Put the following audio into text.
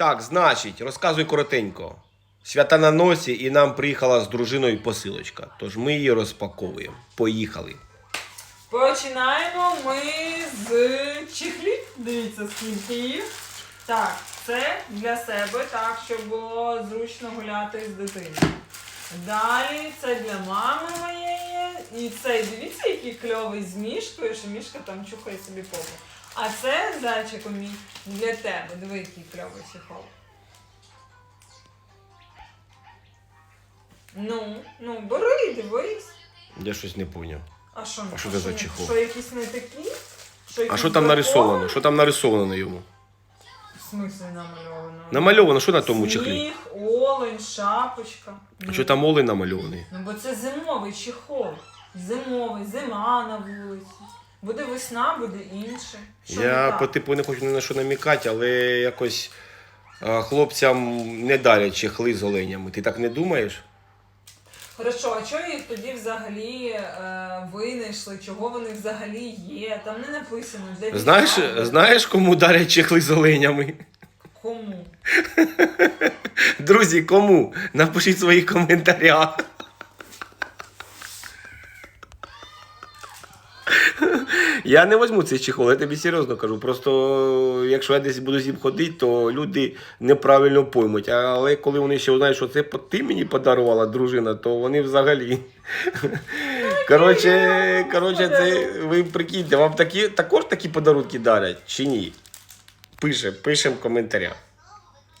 Так, значить, розказуй коротенько. Свята на носі, і нам приїхала з дружиною посилочка. Тож ми її розпаковуємо. Поїхали. Починаємо ми з чехлів. Дивіться, скільки їх. Так, це для себе, так, щоб було зручно гуляти з дитиною. Далі це для мами моєї. І цей, дивіться, який кльовий з мішкою, що мішка там чухає собі попу. А це, зайчику мій, для тебе. Диви, який кльовий чехол. Ну, ну, бери, дивись. Я щось не поняв. А що, А що це за чехол? Що якісь не такі? Що А якісь що там нарисовано? Що там нарисовано на йому? В смислі намальовано? Намальовано, що на тому чехлі? Сніг, олень, шапочка. А що там олень намальований? Ну, бо це зимовий чехол. Зимовий, зима на вулиці. Буде весна, буде інше. Що не Я так? по типу не хочу ні на що намікати, але якось а, хлопцям не дарять чехли з оленями. Ти так не думаєш? Хорошо, а чого їх тоді взагалі е, винайшли? Чого вони взагалі є? Там не написано для Знаєш, дітей. знаєш, кому дарять чехли з оленями? Кому? Друзі, кому? Напишіть в своїх коментарях. Я не возьму цей чехол, я тобі серйозно кажу. Просто якщо я десь буду з ним ходити, то люди неправильно поймуть. Але коли вони ще знають, що це ти мені подарувала дружина, то вони взагалі. Коротше, коротше, це ви прикиньте, вам такі, також такі подарунки дарять чи ні? Пише, пишемо в коментарях.